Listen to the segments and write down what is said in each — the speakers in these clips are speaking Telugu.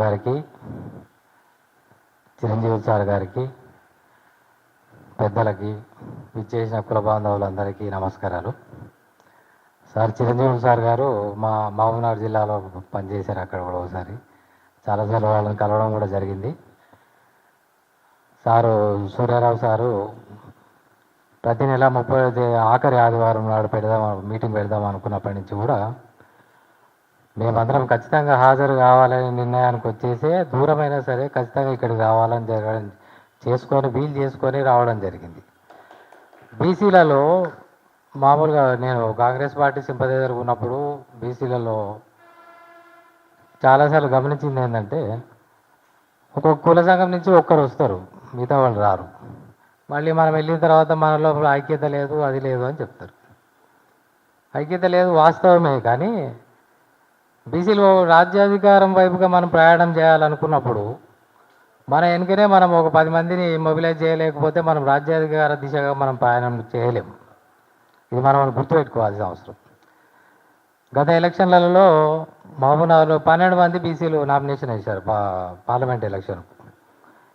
గారికి చిరంజీవి సార్ గారికి పెద్దలకి విచ్చేసిన కుల బాంధవులందరికీ నమస్కారాలు. సార్ చిరంజీవి సార్ గారు మా మహబూబ్నగర్ జిల్లాలో పనిచేశారు అక్కడ కూడా ఒకసారి. చాలాసార్లు వాళ్ళని కలవడం కూడా జరిగింది. సారు సూర్యారావు సారు ప్రతి నెల ముప్పై ఆఖరి ఆదివారం నాడు పెడదాం మీటింగ్ పెడదాం అనుకున్నప్పటి నుంచి కూడా మేమందరం ఖచ్చితంగా హాజరు కావాలని నిర్ణయానికి వచ్చేసే దూరమైనా సరే ఖచ్చితంగా ఇక్కడికి రావాలని జరగడం చేసుకొని వీలు చేసుకొని రావడం జరిగింది. బీసీలలో మామూలుగా నేను కాంగ్రెస్ పార్టీ సింపదైజర్ ఉన్నప్పుడు బీసీలలో చాలాసార్లు గమనించింది ఏంటంటే ఒక్కొక్క కుల సంఘం నుంచి ఒక్కరు వస్తారు మిగతా వాళ్ళు రారు. మళ్ళీ మనం వెళ్ళిన తర్వాత మన లోపల ఐక్యత లేదు అది లేదు అని చెప్తారు. ఐక్యత లేదు వాస్తవమే కానీ బీసీలు రాజ్యాధికారం వైపుగా మనం ప్రయాణం చేయాలనుకున్నప్పుడు మన వెనుకనే మనం ఒక పది మందిని మొబిలైజ్ చేయలేకపోతే మనం రాజ్యాధికార దిశగా మనం ప్రయాణం చేయలేము. ఇది మనం గుర్తుపెట్టుకోవాల్సిన అవసరం. గత ఎలక్షన్లలో మహబూబ్నగర్లో పన్నెండు మంది బీసీలు నామినేషన్ వేశారు పార్లమెంట్ ఎలక్షన్.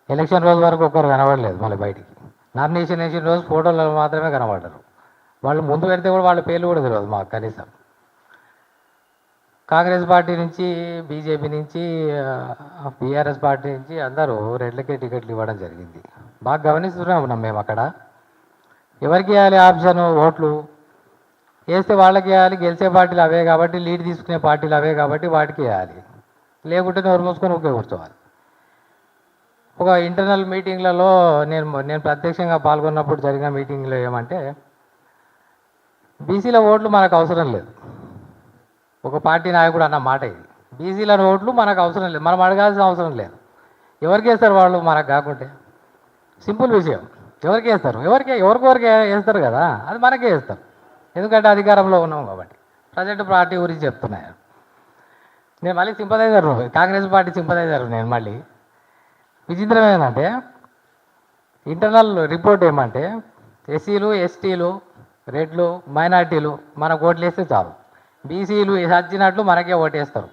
ఎలక్షన్ రోజు వరకు ఒక్కరు కనబడలేదు మళ్ళీ బయటికి. నామినేషన్ వేసిన రోజు ఫోటోలలో మాత్రమే కనబడ్డారు. వాళ్ళు ముందు పెడితే కూడా వాళ్ళ పేర్లు కూడా తెలియదు మాకు కనీసం. కాంగ్రెస్ పార్టీ నుంచి బీజేపీ నుంచి బీఆర్ఎస్ పార్టీ నుంచి అందరూ రెడ్లకే టికెట్లు ఇవ్వడం జరిగింది. బాగా గమనిస్తున్నాం మేము అక్కడ. ఎవరికి ఇవ్వాలి ఆప్షన్? ఓట్లు. వేస్తే వాళ్ళకి వేయాలి గెలిచే పార్టీలు అవే కాబట్టి లీడ్ తీసుకునే పార్టీలు అవే కాబట్టి వాటికి వేయాలి లేకుంటే నోరు మూసుకొని ఒకే కూర్చోవాలి. ఒక ఇంటర్నల్ మీటింగ్లలో నేను నేను ప్రత్యక్షంగా పాల్గొన్నప్పుడు జరిగిన మీటింగ్లో ఏమంటే బీసీల ఓట్లు మనకు అవసరం లేదు. ఒక పార్టీ నాయకుడు అన్న మాట ఇది. బీసీల ఓట్లు మనకు అవసరం లేదు. మనం అడగాల్సిన అవసరం లేదు. ఎవరికి వేస్తారు వాళ్ళు మనకు కాకుంటే? సింపుల్ విషయం. ఎవరికి వేస్తారు? ఎవరికి? ఎవరికొరికి వేస్తారు కదా? అది మనకే వేస్తారు. ఎందుకంటే అధికారంలో ఉన్నాం కాబట్టి. ప్రజెంట్ పార్టీ గురించి చెప్తున్నాను నేను మళ్ళీ సింపదైజర్ కాంగ్రెస్ పార్టీ సింపదైజర్ నేను మళ్ళీ. విచిత్రం ఏంటంటే ఇంటర్నల్ రిపోర్ట్ ఏమంటే ఎస్సీలు ఎస్టీలు రెడ్లు మైనార్టీలు మనకు ఓట్లు వేస్తే చాలు. బీసీలు సచ్చినట్లు మనకే ఓటేస్తారు.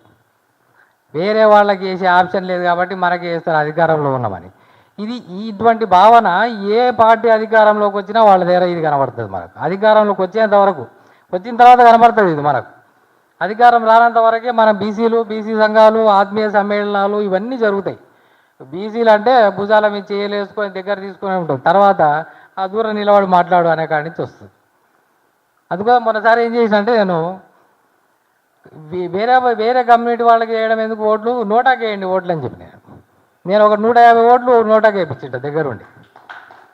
వేరే వాళ్ళకి వేసే ఆప్షన్ లేదు కాబట్టి మనకే వేస్తారు అధికారంలో ఉన్నామని. ఇది ఇటువంటి భావన ఏ పార్టీ అధికారంలోకి వచ్చినా వాళ్ళ దగ్గర ఇది కనబడుతుంది మనకు. అధికారంలోకి వచ్చేంత వరకు వచ్చిన తర్వాత కనబడుతుంది ఇది మనకు. అధికారం రానంత వరకే మన బీసీలు బీసీ సంఘాలు ఆత్మీయ సమ్మేళనాలు ఇవన్నీ జరుగుతాయి. బీసీలు అంటే భుజాల మీద చేయలేసుకొని దగ్గర తీసుకొని ఉంటాం తర్వాత ఆ దూరం నిలబడి మాట్లాడు అనే కాడి నుంచి వస్తుంది. అందుకోసం మొన్నసారి ఏం చేసినంటే నేను వేరే వేరే కమ్యూనిటీ వాళ్ళకి వేయడం ఎందుకు ఓట్లు? నోటాకి వేయండి ఓట్లు అని చెప్పి నేను. నేను ఒక నూట యాభై ఓట్లు నోటాకి వేయించింట దగ్గరుండి.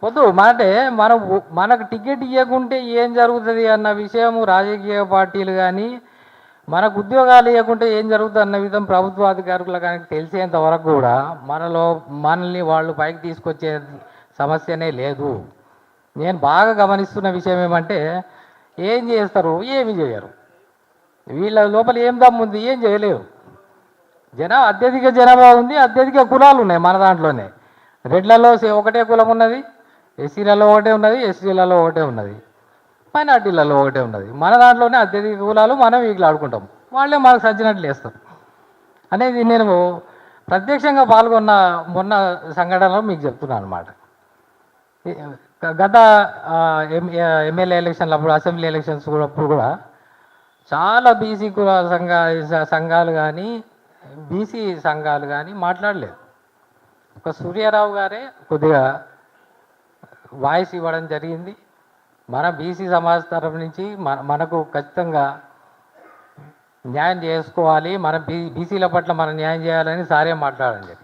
వద్దు మాటే అంటే మనం మనకు టికెట్ ఇవ్వకుంటే ఏం జరుగుతుంది అన్న విషయం రాజకీయ పార్టీలు కానీ మనకు ఉద్యోగాలు ఇవ్వకుంటే ఏం జరుగుతుంది అన్న విధం ప్రభుత్వ అధికారులు కానీ తెలిసేంత వరకు కూడా మనలో మనల్ని వాళ్ళు పైకి తీసుకొచ్చే సమస్యనే లేదు. నేను బాగా గమనిస్తున్న విషయం ఏమంటే ఏం చేస్తారు? ఏమి చేయరు. వీళ్ళ లోపల ఏం దమ్ముంది ఏం చేయలేవు. జనా అత్యధిక జనాభా ఉంది అత్యధిక కులాలు ఉన్నాయి మన దాంట్లోనే. రెడ్లలో సే- ఒకటే కులం ఉన్నది ఎస్సీలలో ఒకటే ఉన్నది ఎస్సీలలో ఒకటే ఉన్నది మైనార్టీలలో ఒకటే ఉన్నది. మన దాంట్లోనే అత్యధిక కులాలు మనం వీళ్ళు ఆడుకుంటాం. వాళ్ళే మనకు సజ్జినట్లు వేస్తారు అనేది నేను ప్రత్యక్షంగా పాల్గొన్న మొన్న సంఘటనలో మీకు చెప్తున్నాను అనమాట గత ఆ, ఎమ్మెల్యే ఎలక్షన్లు అప్పుడు అసెంబ్లీ ఎలక్షన్స్ కూడా అప్పుడు కూడా చాలా బీసీ కుల సంఘా సంఘాలు కానీ బీసీ సంఘాలు కానీ మాట్లాడలేదు. ఒక సూర్యారావు గారే కొద్దిగా వాయిస్ ఇవ్వడం జరిగింది. మన బీసీ సమాజ తరఫు నుంచి మన మనకు ఖచ్చితంగా న్యాయం చేసుకోవాలి. మన బీ బీసీల పట్ల మనం న్యాయం చేయాలని సారే మాట్లాడడం జరిగింది.